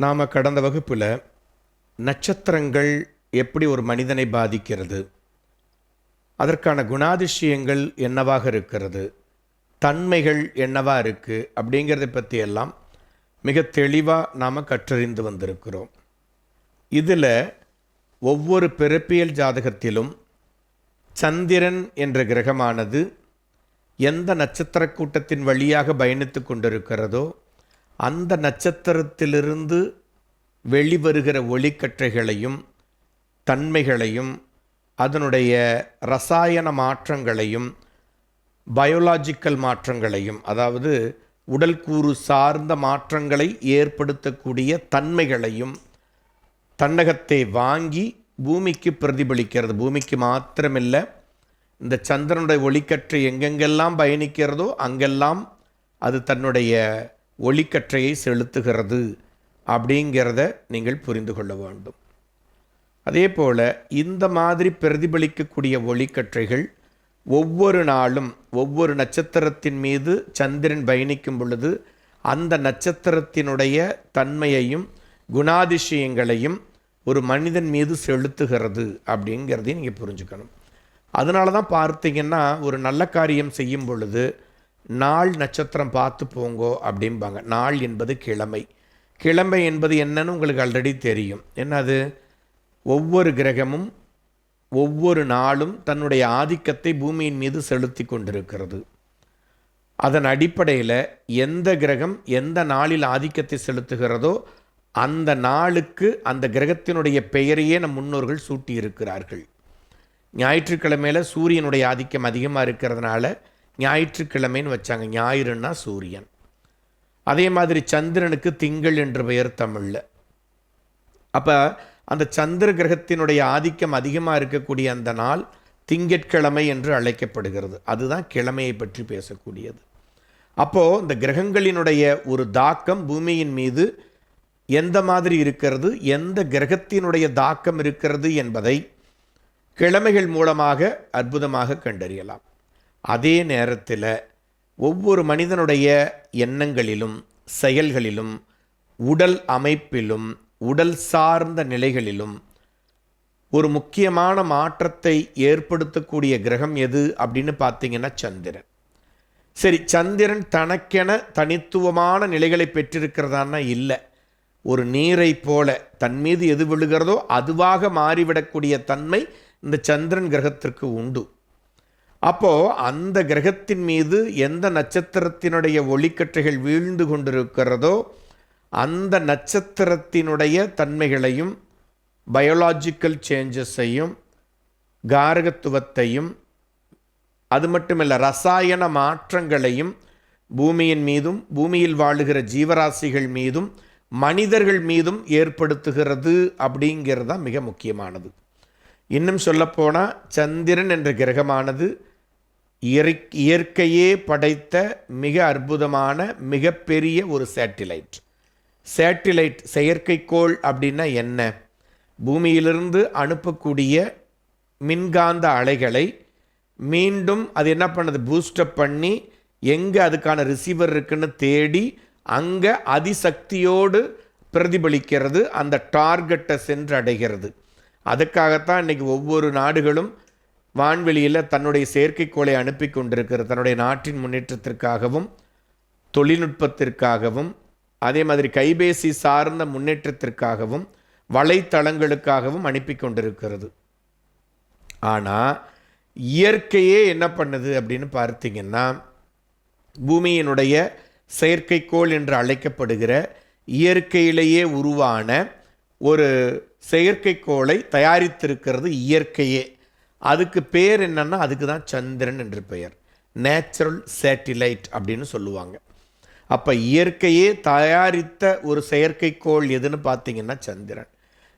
நாம் கடந்த வகுப்பில் நட்சத்திரங்கள் எப்படி ஒரு மனிதனை பாதிக்கிறது அதற்கான குணாதிசயங்கள் என்னவாக இருக்கிறது தன்மைகள் என்னவா இருக்குது அப்படிங்கிறத பற்றியெல்லாம் மிக தெளிவாக நாம் கற்றறிந்து வந்திருக்கிறோம். இதில் ஒவ்வொரு பிறப்பியல் ஜாதகத்திலும் சந்திரன் என்ற கிரகமானது எந்த நட்சத்திர கூட்டத்தின் வழியாக பயணித்து கொண்டிருக்கிறதோ அந்த நட்சத்திரத்திலிருந்து வெளிவருகிற ஒளிக்கற்றைகளையும் தன்மைகளையும் அதனுடைய ரசாயன மாற்றங்களையும் பயோலாஜிக்கல் மாற்றங்களையும் அதாவது உடல் கூறு சார்ந்த மாற்றங்களை ஏற்படுத்தக்கூடிய தன்மைகளையும் தன்னகத்தை வாங்கி பூமிக்கு பிரதிபலிக்கிறது. பூமிக்கு மாத்திரமில்லை இந்த சந்திரனுடைய ஒளிக்கற்றை எங்கெங்கெல்லாம் பயணிக்கிறதோ அங்கெல்லாம் அது தன்னுடைய ஒளிக்கற்றையை செலுத்துகிறது அப்படிங்கிறத நீங்கள் புரிந்து கொள்ள வேண்டும். அதே போல் இந்த மாதிரி பிரதிபலிக்கக்கூடிய ஒளிக்கற்றைகள் ஒவ்வொரு நாளும் ஒவ்வொரு நட்சத்திரத்தின் மீது சந்திரன் பயணிக்கும் பொழுது அந்த நட்சத்திரத்தினுடைய தன்மையையும் குணாதிசயங்களையும் ஒரு மனிதன் மீது செலுத்துகிறது அப்படிங்கிறதையும் நீங்கள் புரிஞ்சுக்கணும். அதனால தான் பார்த்தீங்கன்னா ஒரு நல்ல காரியம் செய்யும் பொழுது நாள் நட்சத்திரம் பார்த்து போங்கோ அப்படிம்பாங்க. நாள் என்பது கிழமை. கிழமை என்பது என்னன்னு உங்களுக்கு ஆல்ரெடி தெரியும். என்னது? ஒவ்வொரு கிரகமும் ஒவ்வொரு நாளும் தன்னுடைய ஆதிக்கத்தை பூமியின் மீது செலுத்தி கொண்டிருக்கிறது. அதன் அடிப்படையில் எந்த கிரகம் எந்த நாளில் ஆதிக்கத்தை செலுத்துகிறதோ அந்த நாளுக்கு அந்த கிரகத்தினுடைய பெயரையே நம் முன்னோர்கள் சூட்டியிருக்கிறார்கள். ஞாயிற்றுக்கிழமையில் சூரியனுடைய ஆதிக்கம் அதிகமாக இருக்கிறதுனால ஞாயிற்றுக்கிழமைன்னு வச்சாங்க. ஞாயிறுன்னா சூரியன். அதே மாதிரி சந்திரனுக்கு திங்கள் என்று பெயர் தமிழில். அப்போ அந்த சந்திர கிரகத்தினுடைய ஆதிக்கம் அதிகமாக இருக்கக்கூடிய அந்த நாள் திங்கட்கிழமை என்று அழைக்கப்படுகிறது. அதுதான் கிழமையை பற்றி பேசக்கூடியது. அப்போது இந்த கிரகங்களினுடைய ஒரு தாக்கம் பூமியின் மீது எந்த மாதிரி இருக்கிறது? எந்த கிரகத்தினுடைய தாக்கம் இருக்கிறது என்பதை கிழமைகள் மூலமாக அற்புதமாக கண்டறியலாம். அதே நேரத்தில் ஒவ்வொரு மனிதனுடைய எண்ணங்களிலும் செயல்களிலும் உடல் அமைப்பிலும் உடல் சார்ந்த நிலைகளிலும் ஒரு முக்கியமான மாற்றத்தை ஏற்படுத்தக்கூடிய கிரகம் எது அப்படின்னு பார்த்தீங்கன்னா சந்திரன். சரி சந்திரன் தனக்கென தனித்துவமான நிலைகளை பெற்றிருக்கிறதான்னா இல்லை. ஒரு நீரை போல தன் மீது எது விழுகிறதோ அதுவாக மாறிவிடக்கூடிய தன்மை இந்த சந்திரன் கிரகத்திற்கு உண்டு. அப்போது அந்த கிரகத்தின் மீது எந்த நட்சத்திரத்தினுடைய ஒளிக்கற்றைகள் வீழ்ந்து கொண்டிருக்கிறதோ அந்த நட்சத்திரத்தினுடைய தன்மைகளையும் பயோலாஜிக்கல் சேஞ்சஸையும் காரகத்துவத்தையும் அது மட்டுமல்ல ரசாயன மாற்றங்களையும் பூமியின் மீதும் பூமியில் வாழுகிற ஜீவராசிகள் மீதும் மனிதர்கள் மீதும் ஏற்படுத்துகிறது அப்படிங்கிறது தான் மிக முக்கியமானது. இன்னும் சொல்லப்போனால் சந்திரன் என்ற கிரகமானது இயற்கையே படைத்த மிக அற்புதமான மிகப்பெரிய ஒரு சேட்டிலைட். சேட்டிலைட் செயற்கைக்கோள் அப்படின்னா என்ன? பூமியிலிருந்து அனுப்பக்கூடிய மின்காந்த அலைகளை மீண்டும் அது என்ன பண்ணுது? பூஸ்டப் பண்ணி எங்கே அதுக்கான ரிசீவர் இருக்குன்னு தேடி அங்கே அதிசக்தியோடு பிரதிபலிக்கிறது அந்த டார்கெட்டை சென்று அடைகிறது அதுக்காகத்தான் இன்றைக்கி ஒவ்வொரு நாடுகளும் வான்வெளியில் தன்னுடைய செயற்கைக்கோளை அனுப்பி கொண்டிருக்கிறது தன்னுடைய நாட்டின் முன்னேற்றத்திற்காகவும் தொழில்நுட்பத்திற்காகவும் அதே மாதிரி கைபேசி சார்ந்த முன்னேற்றத்திற்காகவும் வலைத்தளங்களுக்காகவும் அனுப்பி கொண்டிருக்கிறது. ஆனால் இயற்கையே என்ன பண்ணுது அப்படின்னு பார்த்தீங்கன்னா பூமியினுடைய செயற்கைக்கோள் என்று அழைக்கப்படுகிற இயற்கையிலேயே உருவான ஒரு செயற்கைக்கோளை தயாரித்திருக்கிறது இயற்கையே. அதுக்கு பேர் என்னன்னா அதுக்கு தான் சந்திரன் என்று பெயர். நேச்சுரல் சேட்டிலைட் அப்படின்னு சொல்லுவாங்க. அப்போ இயற்கையே தயாரித்த ஒரு செயற்கைக்கோள் எதுன்னு பார்த்தீங்கன்னா சந்திரன்.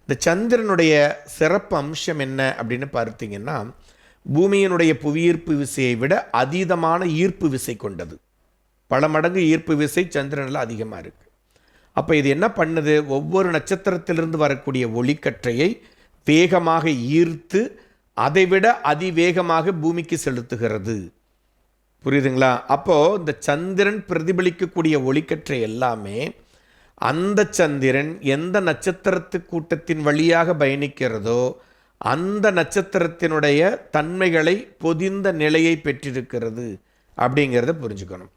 இந்த சந்திரனுடைய சிறப்பு அம்சம் என்ன அப்படின்னு பார்த்தீங்கன்னா பூமியினுடைய புவியீர்ப்பு விசையை விட அதீதமான ஈர்ப்பு விசை கொண்டது. பல மடங்கு ஈர்ப்பு விசை சந்திரனில் அதிகமாக இருக்குது அப்போ இது என்ன பண்ணுது? ஒவ்வொரு நட்சத்திரத்திலிருந்து வரக்கூடிய ஒளிக்கற்றையை வேகமாக ஈர்த்து அதைவிட அதிவேகமாக பூமிக்கு செலுத்துகிறது. புரியுதுங்களா? அப்போது இந்த சந்திரன் பிரதிபலிக்கக்கூடிய ஒளிக்கற்றை எல்லாமே அந்த சந்திரன் எந்த நட்சத்திரத்து கூட்டத்தின் வழியாக பயணிக்கிறதோ அந்த நட்சத்திரத்தினுடைய தன்மைகளை பொதிந்த நிலையை பெற்றிருக்கிறது அப்படிங்கிறத புரிஞ்சுக்கணும்.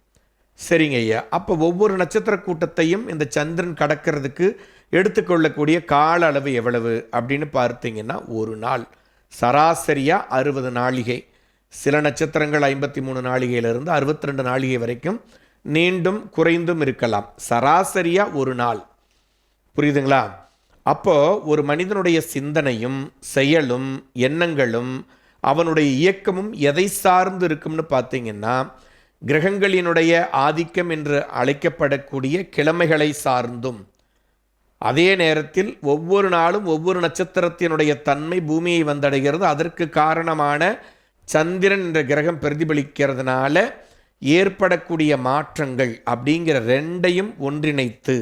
சரிங்க ஐயா. அப்போ ஒவ்வொரு நட்சத்திர கூட்டத்தையும் இந்த சந்திரன் கடக்கிறதுக்கு எடுத்துக்கொள்ளக்கூடிய கால அளவு எவ்வளவு அப்படின்னு பார்த்தீங்கன்னா ஒரு நாள். சராசரியாக அறுபது நாளிகை சில நட்சத்திரங்கள் ஐம்பத்தி மூணு நாளிகையிலிருந்து அறுபத்தி ரெண்டு நாளிகை வரைக்கும் நீண்டும் குறைந்தும் இருக்கலாம். சராசரியாக ஒரு நாள். புரியுதுங்களா? அப்போது ஒரு மனிதனுடைய சிந்தனையும் செயலும் எண்ணங்களும் அவனுடைய இயக்கமும் எதை சார்ந்து இருக்கும்னு பார்த்தீங்கன்னா கிரகங்களினுடைய ஆதிக்கம் என்று அழைக்கப்படக்கூடிய கிழமைகளை சார்ந்தும் அதே நேரத்தில் ஒவ்வொரு நாளும் ஒவ்வொரு நட்சத்திரத்தினுடைய தன்மை பூமியை வந்தடைகிறது. அதற்கு காரணமான சந்திரன் என்ற கிரகம் பிரதிபலிக்கிறதுனால ஏற்படக்கூடிய மாற்றங்கள் அப்படிங்கிற ரெண்டையும் ஒன்றிணைத்து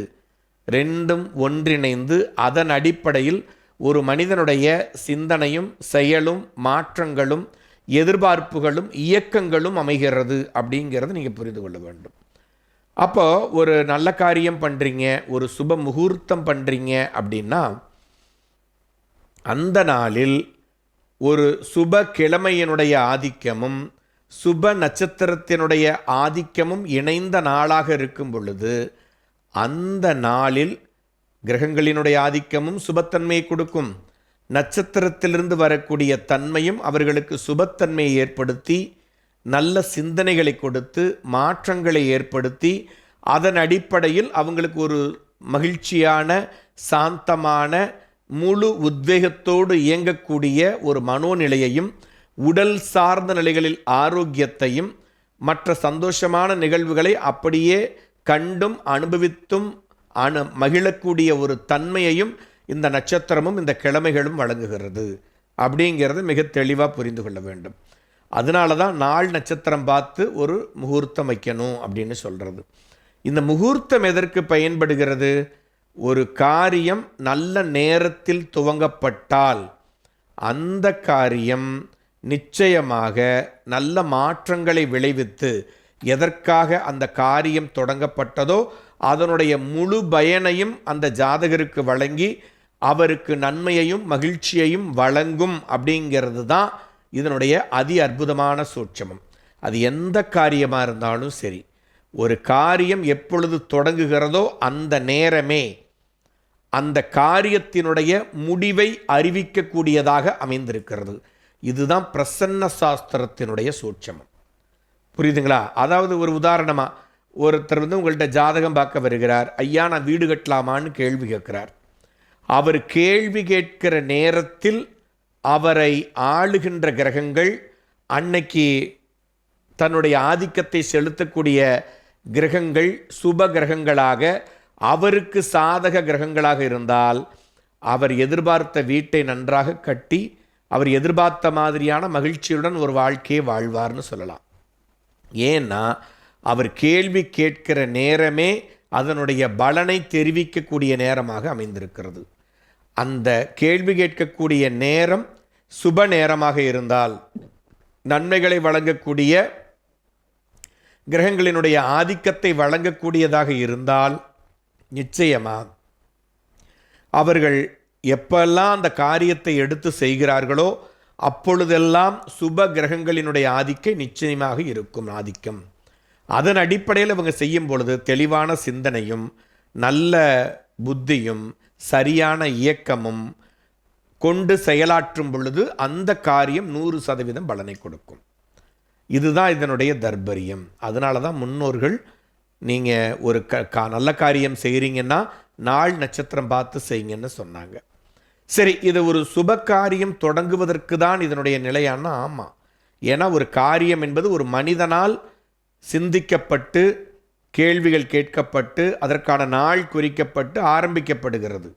ரெண்டும் ஒன்றிணைந்து அதன் அடிப்படையில் ஒரு மனிதனுடைய சிந்தனையும் செயலும் மாற்றங்களும் எதிர்பார்ப்புகளும் இயக்கங்களும் அமைகிறது அப்படிங்கிறது நீங்கள் புரிந்து கொள்ள வேண்டும். அப்போ ஒரு நல்ல காரியம் பண்ணுறீங்க ஒரு சுப முகூர்த்தம் பண்ணுறீங்க அப்படின்னா அந்த நாளில் ஒரு சுப கிழமையினுடைய ஆதிக்கமும் சுப நட்சத்திரத்தினுடைய ஆதிக்கமும் இணைந்த நாளாக இருக்கும் பொழுது அந்த நாளில் கிரகங்களினுடைய ஆதிக்கமும் சுபத்தன்மையை கொடுக்கும். நட்சத்திரத்திலிருந்து வரக்கூடிய தன்மையும் அவர்களுக்கு சுபத்தன்மையை ஏற்படுத்தி நல்ல சிந்தனைகளை கொடுத்து மாற்றங்களை ஏற்படுத்தி அதன் அடிப்படையில் அவங்களுக்கு ஒரு மகிழ்ச்சியான சாந்தமான முழு உத்வேகத்தோடு இயங்கக்கூடிய ஒரு மனோநிலையையும் உடல் சார்ந்த நிலைகளில் ஆரோக்கியத்தையும் மற்ற சந்தோஷமான நிகழ்வுகளை அப்படியே கண்டும் அனுபவித்தும் அனு மகிழக்கூடிய ஒரு தன்மையையும் இந்த நட்சத்திரமும் இந்த கிழமைகளும் வழங்குகிறது. அப்படிங்கிறது மிக தெளிவாக புரிந்து கொள்ள வேண்டும். அதனால தான் நாள் நட்சத்திரம் பார்த்து ஒரு முகூர்த்தம் வைக்கணும் அப்படின்னு சொல்கிறது இந்த முகூர்த்தம் எதற்கு பயன்படுகிறது? ஒரு காரியம் நல்ல நேரத்தில் துவங்கப்பட்டால் அந்த காரியம் நிச்சயமாக நல்ல மாற்றங்களை விளைவித்து எதற்காக அந்த காரியம் தொடங்கப்பட்டதோ அதனுடைய முழு பயனையும் அந்த ஜாதகருக்கு வழங்கி அவருக்கு நன்மையையும் மகிழ்ச்சியையும் வழங்கும் அப்படிங்கிறது தான் இதனுடைய அதி அற்புதமான சூட்சமம். அது எந்த காரியமாக இருந்தாலும் சரி ஒரு காரியம் எப்பொழுது தொடங்குகிறதோ அந்த நேரமே அந்த காரியத்தினுடைய முடிவை அறிவிக்கக்கூடியதாக அமைந்திருக்கிறது. இதுதான் பிரசன்ன சாஸ்திரத்தினுடைய சூட்சமம். புரியுதுங்களா? அதாவது ஒரு உதாரணமாக ஒருத்தர் வந்து உங்கள்கிட்ட ஜாதகம் பார்க்க வருகிறார் ஐயா நான் வீடு கட்டலாமான்னு கேள்வி கேட்குறார். அவர் கேள்வி கேட்கிற நேரத்தில் அவரை ஆளுகின்ற கிரகங்கள் அன்னைக்கு தன்னுடைய ஆதிக்கத்தை செலுத்தக்கூடிய கிரகங்கள் சுப கிரகங்களாக அவருக்கு சாதக கிரகங்களாக இருந்தால் அவர் எதிர்பார்த்த வீட்டை நன்றாக கட்டி அவர் எதிர்பார்த்த மாதிரியான மகிழ்ச்சியுடன் ஒரு வாழ்க்கையை வாழ்வார்னு சொல்லலாம். ஏன்னா அவர் கேள்வி கேட்கிற நேரமே அதனுடைய பலனை தெரிவிக்கக்கூடிய நேரமாக அமைந்திருக்கிறது. அந்த கேள்வி கேட்கக்கூடிய நேரம் சுப நேரமாக இருந்தால் நன்மைகளை வழங்கக்கூடிய கிரகங்களினுடைய ஆதிக்கத்தை வழங்கக்கூடியதாக இருந்தால் நிச்சயமாக அவர்கள் எப்பெல்லாம் அந்த காரியத்தை எடுத்து செய்கிறார்களோ அப்பொழுதெல்லாம் சுப கிரகங்களினுடைய ஆதிக்கை நிச்சயமாக இருக்கும் ஆதிக்கம். அதன் அடிப்படையில் இவங்க செய்யும் பொழுது தெளிவான சிந்தனையும் நல்ல புத்தியும் சரியான இயக்கமும் கொண்டு செயலாற்றும் பொழுது அந்த காரியம் நூறு சதவீதம் பலனை கொடுக்கும். இதுதான் இதனுடைய தர்பரியம் அதனால தான் முன்னோர்கள் நீங்கள் ஒரு க கா நல்ல காரியம் செய்கிறீங்கன்னா நாள் நட்சத்திரம் பார்த்து செய்யுங்கன்னு சொன்னாங்க. சரி இது ஒரு சுப காரியம் தொடங்குவதற்கு தான் இதனுடைய நிலையான? ஆமாம் ஏன்னா ஒரு காரியம் என்பது ஒரு மனிதனால் சிந்திக்கப்பட்டு கேள்விகள் கேட்கப்பட்டு அதற்கான நாள் குறிக்கப்பட்டு ஆரம்பிக்கப்படுகிறது.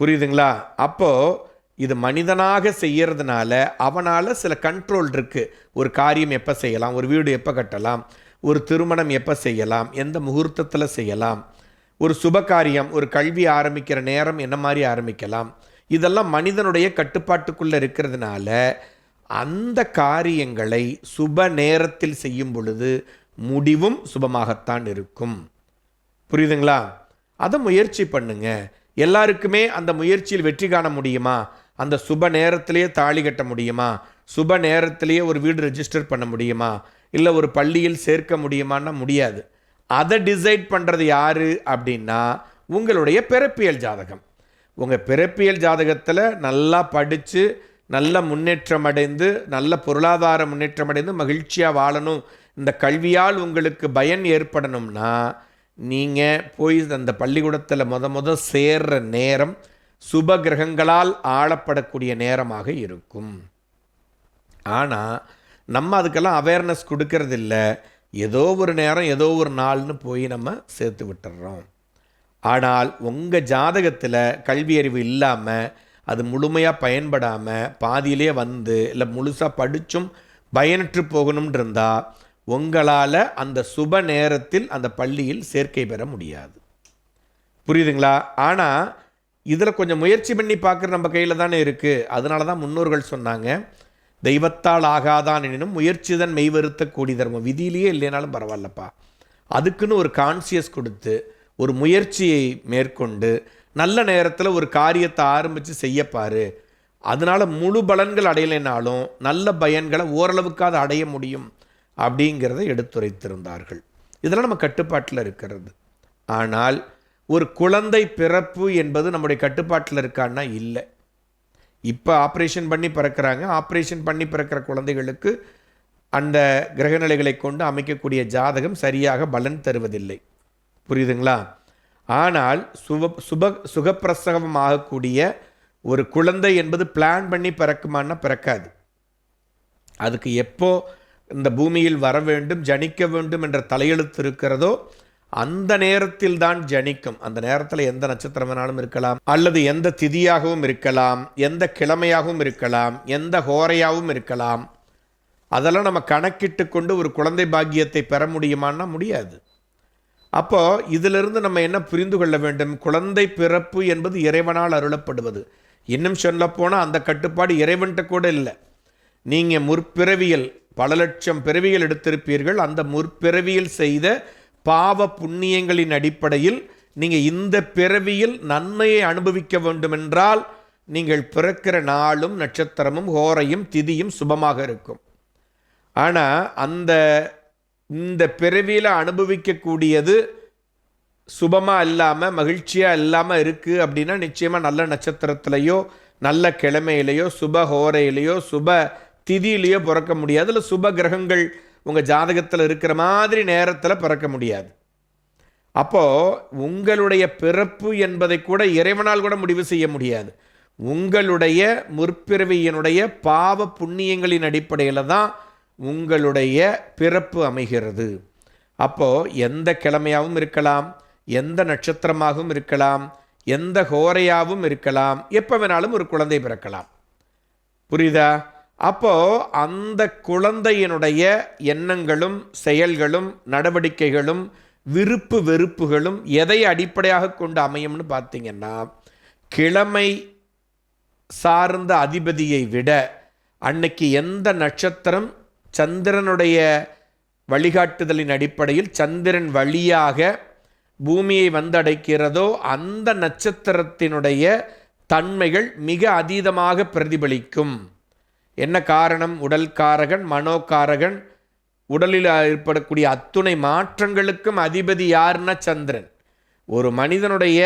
புரியுதுங்களா? அப்போது இது மனிதனாக செய்யறதுனால அவனால் சில கண்ட்ரோல் இருக்குது ஒரு காரியம் எப்போ செய்யலாம்? ஒரு வீடு எப்போ கட்டலாம்? ஒரு திருமணம் எப்போ செய்யலாம்? எந்த முகூர்த்தத்தில் செய்யலாம்? ஒரு சுப காரியம் ஒரு கல்வி ஆரம்பிக்கிற நேரம் என்ன மாதிரி ஆரம்பிக்கலாம்? இதெல்லாம் மனிதனுடைய கட்டுப்பாட்டுக்குள்ளே இருக்கிறதுனால அந்த காரியங்களை சுப நேரத்தில் செய்யும் பொழுது முடிவும் சுபமாகத்தான் இருக்கும். புரியுதுங்களா? அதை முயற்சி பண்ணுங்கள் எல்லாருக்குமே அந்த முயற்சியில் வெற்றி காண முடியுமா? அந்த சுப நேரத்திலேயே தாலி கட்ட முடியுமா? சுப நேரத்திலேயே ஒரு வீடு ரெஜிஸ்டர் பண்ண முடியுமா? இல்லை ஒரு பள்ளியில் சேர்க்க முடியுமான்னா முடியாது. அதை டிசைட் பண்ணுறது யார் அப்படின்னா உங்களுடைய பிறப்பியல் ஜாதகம். உங்கள் பிறப்பியல் ஜாதகத்தில் நல்லா படித்து நல்ல முன்னேற்றம் அடைந்து நல்ல பொருளாதார முன்னேற்றம் அடைந்து மகிழ்ச்சியாக வாழணும். இந்த கல்வியால் உங்களுக்கு பயன் ஏற்படணும்னா நீங்கள் போய் அந்த பள்ளிக்கூடத்தில் முத முத சேர்ற நேரம் சுப கிரகங்களால் ஆளப்படக்கூடிய நேரமாக இருக்கும். ஆனால் நம்ம அதுக்கெல்லாம் அவேர்னஸ் கொடுக்கறதில்ல. ஏதோ ஒரு நேரம் ஏதோ ஒரு நாள்னு போய் நம்ம சேர்த்து விட்டுறோம். ஆனால் உங்கள் ஜாதகத்தில் கல்வி அறிவு இல்லாமல் அது முழுமையாக பயன்படாமல் பாதியிலே வந்து இல்லை முழுசாக படித்தும் பயனற்று போகணும்னு இருந்தால் உங்களால் அந்த சுப நேரத்தில் அந்த பள்ளியில் சேர்க்கை பெற முடியாது. புரியுதுங்களா? ஆனால் இதில் கொஞ்சம் முயற்சி பண்ணி பார்க்குற நம்ம கையில் தானே இருக்குது அதனால தான் முன்னோர்கள் சொன்னாங்க தெய்வத்தால் ஆகாதான் எனினும் முயற்சிதான் மெய்வருத்த கூடி தர்மம். விதியிலேயே இல்லைனாலும் பரவாயில்லப்பா. அதுக்குன்னு ஒரு கான்சியஸ் கொடுத்து ஒரு முயற்சியை மேற்கொண்டு நல்ல நேரத்தில் ஒரு காரியத்தை ஆரம்பித்து செய்யப்பாரு அதனால் முழு பலன்கள் அடையலைனாலும் நல்ல பயன்களை ஓரளவுக்காவது அடைய முடியும். அப்படிங்கிறத எடுத்துரைத்திருந்தார்கள். இதெல்லாம் நம்ம கட்டுப்பாட்டில் இருக்கிறது. ஆனால் ஒரு குழந்தை பிறப்பு என்பது நம்முடைய கட்டுப்பாட்டில் இருக்கான்னா இல்லை. இப்போ ஆப்ரேஷன் பண்ணி பிறக்கிறாங்க. ஆப்ரேஷன் பண்ணி பிறக்கிற குழந்தைகளுக்கு அந்த கிரகநிலைகளை கொண்டு அமைக்கக்கூடிய ஜாதகம் சரியாக பலன் தருவதில்லை. புரியுதுங்களா? ஆனால் சுப சுப சுகப்பிரசவம் ஆகக்கூடிய ஒரு குழந்தை என்பது பிளான் பண்ணி பிறக்குமான்னா பிறக்காது. அதுக்கு எப்போ இந்த பூமியில் வர வேண்டும் ஜனிக்க வேண்டும் என்ற தலையெழுத்து இருக்கிறதோ அந்த நேரத்தில் தான் ஜனிக்கும். அந்த நேரத்தில் எந்த நட்சத்திரம் வேணாலும் இருக்கலாம் அல்லது எந்த திதியாகவும் இருக்கலாம் எந்த கிழமையாகவும் இருக்கலாம் எந்த ஹோரையாகவும் இருக்கலாம். அதெல்லாம் நம்ம கணக்கிட்டு கொண்டு ஒரு குழந்தை பாக்கியத்தை பெற முடியுமான்னா முடியாது. அப்போ இதிலிருந்து நம்ம என்ன புரிந்து கொள்ள வேண்டும்? குழந்தை பிறப்பு என்பது இறைவனால் அருளப்படுவது. இன்னும் சொல்லப்போனால் அந்த கட்டுப்பாடு இறைவன்கிட்ட கூட இல்லை. நீங்கள் முற்பிறவியல் பல லட்சம் பிறவிகள் எடுத்திருப்பீர்கள். அந்த முற்பிறவியில் செய்த பாவ புண்ணியங்களின் அடிப்படையில் நீங்கள் இந்த பிறவியில் நன்மையை அனுபவிக்க வேண்டுமென்றால் நீங்கள் பிறக்கிற நாளும் நட்சத்திரமும் ஹோரையும் திதியும் சுபமாக இருக்கும். ஆனால் அந்த இந்த பிறவியில் அனுபவிக்கக்கூடியது சுபமாக இல்லாமல் மகிழ்ச்சியாக இல்லாமல் இருக்குது அப்படின்னா நிச்சயமாக நல்ல நட்சத்திரத்திலையோ நல்ல கிழமையிலையோ சுப ஹோரையிலையோ சுப திதியிலேயே பிறக்க முடியாது இல்லை சுப கிரகங்கள் உங்கள் ஜாதகத்தில் இருக்கிற மாதிரி நேரத்தில் பிறக்க முடியாது. அப்போது உங்களுடைய பிறப்பு என்பதை கூட இறைவனால் கூட முடிவு செய்ய முடியாது. உங்களுடைய முற்பிறவியினுடைய பாவ புண்ணியங்களின் அடிப்படையில் தான் உங்களுடைய பிறப்பு அமைகிறது. அப்போது எந்த கிழமையாகவும் இருக்கலாம் எந்த நட்சத்திரமாகவும் இருக்கலாம் எந்த ஹோரையாகவும் இருக்கலாம் எப்போ வேணாலும் ஒரு குழந்தை பிறக்கலாம். புரியுதா? அப்போ அந்த குழந்தையினுடைய எண்ணங்களும் செயல்களும் நடவடிக்கைகளும் விருப்பு வெறுப்புகளும் எதை அடிப்படையாக கொண்டு அமையும்னு பார்த்தீங்கன்னா கிழமை சார்ந்த அதிபதியை விட அன்னைக்கு எந்த நட்சத்திரம் சந்திரனுடைய வழிகாட்டுதலின் அடிப்படையில் சந்திரன் வழியாக பூமியை வந்தடைக்கிறதோ அந்த நட்சத்திரத்தினுடைய தன்மைகள் மிக அதீதமாக பிரதிபலிக்கும். என்ன காரணம்? உடல் காரகன் மனோகாரகன். உடலில் ஏற்படக்கூடிய அத்துணை மாற்றங்களுக்கும் அதிபதி யார்னா சந்திரன். ஒரு மனிதனுடைய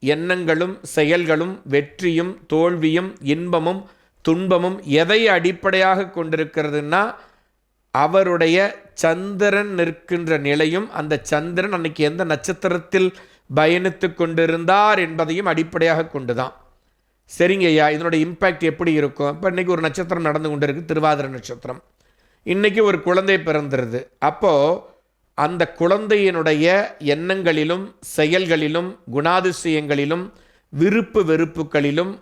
எண்ணங்களும் செயல்களும் வெற்றியும் தோல்வியும் இன்பமும் துன்பமும் எதை அடிப்படையாக கொண்டிருக்கிறதுனா அவருடைய சந்திரன் நிற்கின்ற நிலையும் அந்த சந்திரன் அன்னைக்கு எந்த நட்சத்திரத்தில் பயணித்து கொண்டிருந்தார் என்பதையும் அடிப்படையாக கொண்டுதான். சரிங்க ஐயா இதனோட இம்பேக்ட் எப்படி இருக்கும்? இப்போ இன்றைக்கி ஒரு நட்சத்திரம் நடந்து கொண்டு இருக்குது திருவாதிரை நட்சத்திரம். இன்றைக்கி ஒரு குழந்தை பிறந்துருது. அப்போது அந்த குழந்தையினுடைய எண்ணங்களிலும் செயல்களிலும் குணாதிசயங்களிலும் விருப்பு வெறுப்புகளிலும்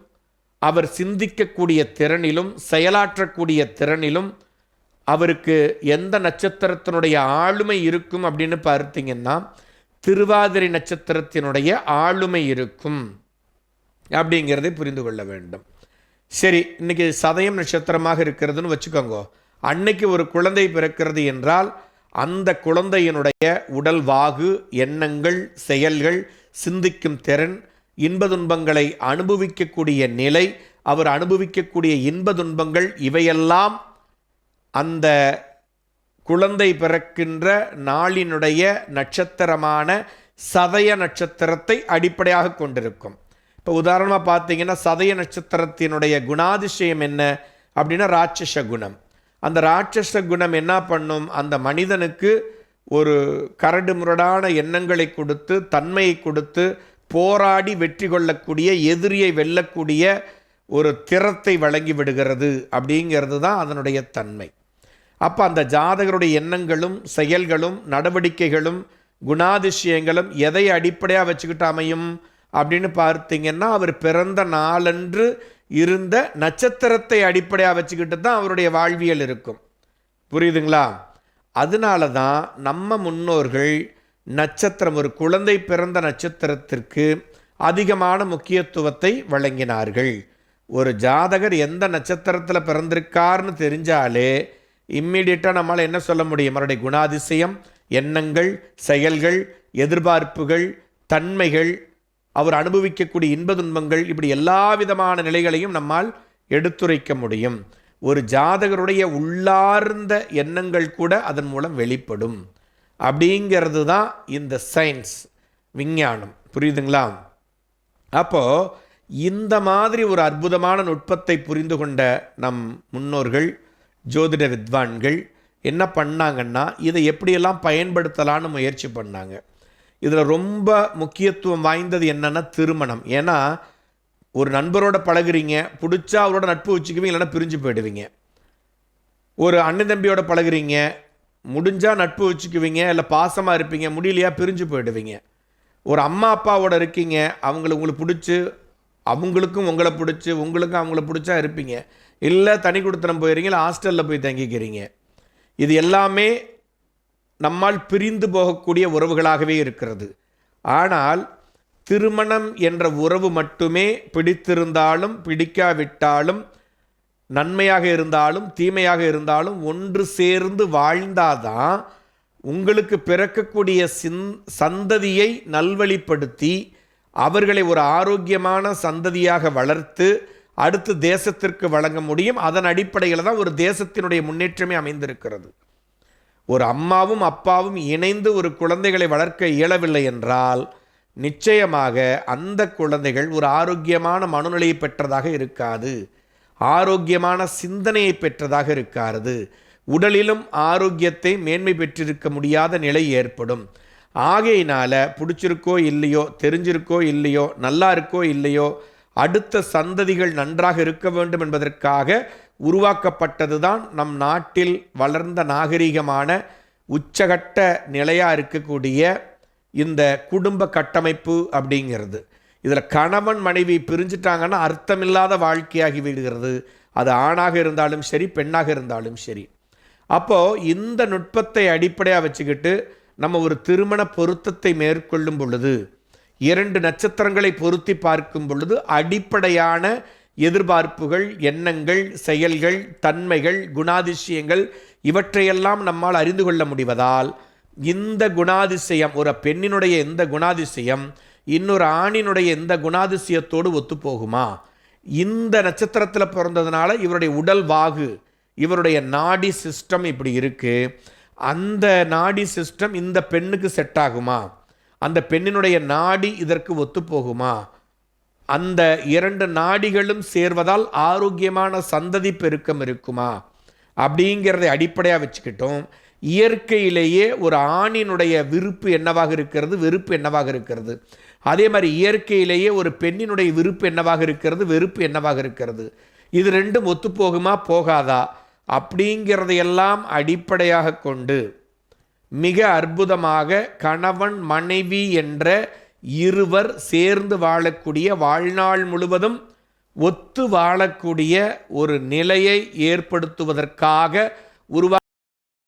அவர் சிந்திக்கக்கூடிய திறனிலும் செயலாற்றக்கூடிய திறனிலும் அவருக்கு எந்த நட்சத்திரத்தினுடைய ஆளுமை இருக்கும் அப்படின்னு பார்த்தீங்கன்னா திருவாதிரை நட்சத்திரத்தினுடைய ஆளுமை இருக்கும். அப்படிங்கிறதை புரிந்து கொள்ள வேண்டும். சரி இன்னைக்கு சதயம் நட்சத்திரமாக இருக்கிறதுன்னு வச்சுக்கோங்க. அன்னைக்கு ஒரு குழந்தை பிறக்கிறது என்றால் அந்த குழந்தையினுடைய உடல் வாகு எண்ணங்கள் செயல்கள் சிந்திக்கும் திறன் இன்ப துன்பங்களை அனுபவிக்கக்கூடிய நிலை அவர் அனுபவிக்கக்கூடிய இன்ப துன்பங்கள் இவையெல்லாம் அந்த குழந்தை பிறக்கின்ற நாளினுடைய நட்சத்திரமான சதய நட்சத்திரத்தை அடிப்படையாக கொண்டிருக்கும். இப்போ உதாரணமாக பார்த்தீங்கன்னா சதய நட்சத்திரத்தினுடைய குணாதிசயம் என்ன? அப்படின்னா ராட்சச குணம். அந்த ராட்சச குணம் என்ன பண்ணும்? அந்த மனிதனுக்கு ஒரு கரடு முரடான எண்ணங்களை கொடுத்து தன்மையை கொடுத்து போராடி வெற்றி கொள்ளக்கூடிய எதிரியை வெல்லக்கூடிய ஒரு திறத்தை வழங்கி விடுகிறது அப்படிங்கிறது தான் அதனுடைய தன்மை. அப்போ அந்த ஜாதகருடைய எண்ணங்களும் செயல்களும் நடவடிக்கைகளும் குணாதிசயங்களும் எதை அடிப்படையாக வச்சுக்கிட்டு அமையும்? அப்படின்னு பார்த்தீங்கன்னா அவர் பிறந்த நாளன்று இருந்த நட்சத்திரத்தை அடிப்படையாக வச்சுக்கிட்டு தான் அவருடைய வாழ்வியல் இருக்கும். புரியுதுங்களா? அதனால தான் நம்ம முன்னோர்கள் நட்சத்திரம் ஒரு குழந்தை பிறந்த நட்சத்திரத்திற்கு அதிகமான முக்கியத்துவத்தை வழங்கினார்கள். ஒரு ஜாதகர் எந்த நட்சத்திரத்தில் பிறந்திருக்கார்னு தெரிஞ்சாலே இம்மிடியட்டாக நம்மளால் என்ன சொல்ல முடியும்? அவருடைய குணாதிசயம் எண்ணங்கள் செயல்கள் எதிர்பார்ப்புகள் தன்மைகள் அவர் அனுபவிக்கக்கூடிய இன்ப துன்பங்கள் இப்படி எல்லா விதமான நிலைகளையும் நம்மால் எடுத்துரைக்க முடியும். ஒரு ஜாதகருடைய உள்ளார்ந்த எண்ணங்கள் கூட அதன் மூலம் வெளிப்படும். அப்படிங்கிறது தான் இந்த சயின்ஸ் விஞ்ஞானம். புரியுதுங்களா? அப்போது இந்த மாதிரி ஒரு அற்புதமான நுட்பத்தை புரிந்து கொண்ட நம் முன்னோர்கள் ஜோதிட வித்வான்கள் என்ன பண்ணாங்கன்னா இதை எப்படியெல்லாம் பயன்படுத்தலான்னு முயற்சி பண்ணாங்க. இதில் ரொம்ப முக்கியத்துவம் வாய்ந்தது என்னென்னா திருமணம். ஏன்னா ஒரு நண்பரோட பழகுறீங்க பிடிச்சா அவரோட நட்பு வச்சுக்குவீங்க இல்லைன்னா பிரிஞ்சு போயிடுவீங்க. ஒரு அண்ணன் தம்பியோட பழகுறீங்க முடிஞ்சால் நட்பு வச்சுக்குவீங்க இல்லை பாசமாக இருப்பீங்க முடியலையா பிரிஞ்சு போயிடுவீங்க. ஒரு அம்மா அப்பாவோட இருக்கீங்க அவங்களுக்கு உங்களுக்கு பிடிச்சி அவங்களுக்கும் உங்களை பிடிச்சி உங்களுக்கும் அவங்கள பிடிச்சா இருப்பீங்க. இல்லை தனி கொடுத்தனம் போயிடுறீங்க இல்லை ஹாஸ்டலில் போய் தங்கிக்கிறீங்க. இது எல்லாமே நம்மால் பிரிந்து போகக்கூடிய உறவுகளாகவே இருக்கிறது. ஆனால் திருமணம் என்ற உறவு மட்டுமே பிடித்திருந்தாலும் பிடிக்காவிட்டாலும் நன்மையாக இருந்தாலும் தீமையாக இருந்தாலும் ஒன்று சேர்ந்து வாழ்ந்தாதான் உங்களுக்கு பிறக்கக்கூடிய சின் சந்ததியை நல்வழிப்படுத்தி அவர்களை ஒரு ஆரோக்கியமான சந்ததியாக வளர்த்து அடுத்து தேசத்திற்கு வழங்க முடியும். அதன் அடிப்படையில் தான் ஒரு தேசத்தினுடைய முன்னேற்றமே அமைந்திருக்கிறது. ஒரு அம்மாவும் அப்பாவும் இணைந்து ஒரு குழந்தைகளை வளர்க்க இயலவில்லை என்றால் நிச்சயமாக அந்த குழந்தைகள் ஒரு ஆரோக்கியமான மனநிலையை பெற்றதாக இருக்காது. ஆரோக்கியமான சிந்தனையை பெற்றதாக இருக்காது. உடலிலும் ஆரோக்கியத்தை மேன்மை பெற்றிருக்க முடியாத நிலை ஏற்படும். ஆகையினால் பிடிச்சிருக்கோ இல்லையோ தெரிஞ்சிருக்கோ இல்லையோ நல்லா இருக்கோ இல்லையோ அடுத்த சந்ததிகள் நன்றாக இருக்க வேண்டும் என்பதற்காக உருவாக்கப்பட்டது தான் நம் நாட்டில் வளர்ந்த நாகரிகமான உச்சகட்ட நிலையாக இருக்கக்கூடிய இந்த குடும்ப கட்டமைப்பு அப்படிங்கிறது. இதில் கணவன் மனைவி பிரிஞ்சிட்டாங்கன்னா அர்த்தமில்லாத வாழ்க்கையாகி விடுகிறது. அது ஆணாக இருந்தாலும் சரி பெண்ணாக இருந்தாலும் சரி. அப்போது இந்த நுட்பத்தை அடிப்படையாக வச்சுக்கிட்டு நம்ம ஒரு திருமண பொருத்தத்தை மேற்கொள்ளும் பொழுது இரண்டு நட்சத்திரங்களை பொருத்தி பார்க்கும் பொழுது அடிப்படையான எதிர்பார்ப்புகள் எண்ணங்கள் செயல்கள் தன்மைகள் குணாதிசயங்கள் இவற்றையெல்லாம் நம்மால் அறிந்து கொள்ள முடிவதால் இந்த குணாதிசயம் ஒரு பெண்ணினுடைய இந்த குணாதிசயம் இன்னொரு ஆணினுடைய இந்த குணாதிசயத்தோடு ஒத்துப்போகுமா? இந்த நட்சத்திரத்தில் பிறந்ததுனால இவருடைய உடல் வாகு இவருடைய நாடி சிஸ்டம் இப்படி இருக்குது அந்த நாடி சிஸ்டம் இந்த பெண்ணுக்கு செட் ஆகுமா? அந்த பெண்ணினுடைய நாடி இதற்கு ஒத்துப்போகுமா? அந்த இரண்டு நாடிகளும் சேர்வதால் ஆரோக்கியமான சந்ததி பெருக்கம் இருக்குமா? அப்படிங்கிறதை அடிப்படையாக வச்சுக்கிட்டோம். இயற்கையிலேயே ஒரு ஆணினுடைய விருப்பு என்னவாக இருக்கிறது? வெறுப்பு என்னவாக இருக்கிறது? அதே மாதிரி இயற்கையிலேயே ஒரு பெண்ணினுடைய விருப்பு என்னவாக இருக்கிறது? வெறுப்பு என்னவாக இருக்கிறது? இது ரெண்டும் ஒத்துப்போகுமா? போகாதா? அப்படிங்கிறதையெல்லாம் அடிப்படையாக கொண்டு மிக அற்புதமாக கணவன் மனைவி என்ற இருவர் சேர்ந்து வாழக்கூடிய வாழ்நாள் முழுவதும் ஒத்து வாழக்கூடிய ஒரு நிலையை ஏற்படுத்துவதற்காக உருவா